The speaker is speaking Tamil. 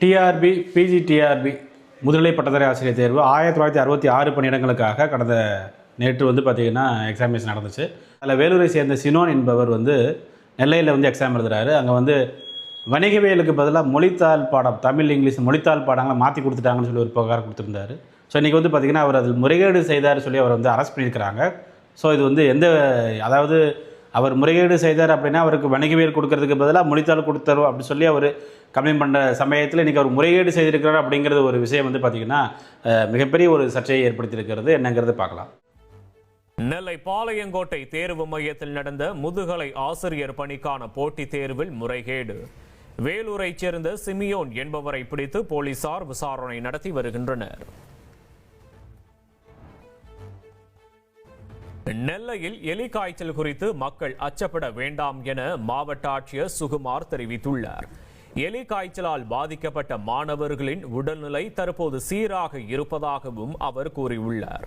டிஆர்பி பிஜி டிஆர்பி முதுநிலை பட்டதாரி ஆசிரியர் தேர்வு ஆயிரத்தி தொள்ளாயிரத்தி அறுபத்தி ஆறு பணியிடங்களுக்காக கடந்த நேற்று வந்து பார்த்திங்கன்னா எக்ஸாமினேஷன் நடந்துச்சு. அதில் வேலூரை சேர்ந்த சினோன் என்பவர் வந்து நெல்லையில் வந்து எக்ஸாம் எழுதுறாரு. அங்கே வந்து வணிகவியலுக்கு பதிலாக மொழித்தாள் பாடம் தமிழ் இங்கிலீஷ் மொழித்தாள் பாடங்களை மாற்றி கொடுத்துட்டாங்கன்னு சொல்லி ஒரு புகார் கொடுத்துருந்தாரு. ஸோ இன்றைக்கி வந்து பார்த்திங்கன்னா அவர் அதில் முறைகேடு செய்தார் சொல்லி அவர் வந்து அரெஸ்ட் பண்ணியிருக்கிறாங்க. ஸோ இது வந்து எந்த அதாவது அவர் முறைகேடு செய்தார் அப்படின்னா அவருக்கு வணிகவியல் கொடுக்கறதுக்கு பதிலாக மொழித்தாள் கொடுத்தரும் அப்படி சொல்லி அவர் கம்ப்ளைண்ட் பண்ணுற சமயத்தில் இன்றைக்கி அவர் முறைகேடு செய்திருக்கிறார் அப்படிங்கிறது ஒரு விஷயம் வந்து பார்த்திங்கன்னா மிகப்பெரிய ஒரு சர்ச்சையை ஏற்படுத்தியிருக்கிறது என்னங்கிறது பார்க்கலாம். நெல்லை பாளையங்கோட்டை தேர்வு மையத்தில் நடந்த முதுகலை ஆசிரியர் பணிக்கான போட்டித் தேர்வில் முறைகேடு. வேலூரைச் சேர்ந்த சிமியோன் என்பவரை பிடித்து போலீசார் விசாரணை நடத்தி வருகின்றனர். நெல்லையில் எலி காய்ச்சல் குறித்து மக்கள் அச்சப்பட வேண்டாம் என மாவட்ட ஆட்சியர் சுகுமார் தெரிவித்துள்ளார். எலி காய்ச்சலால் பாதிக்கப்பட்ட மாணவர்களின் உடல்நிலை தற்போது சீராக இருப்பதாகவும் அவர் கூறியுள்ளார்.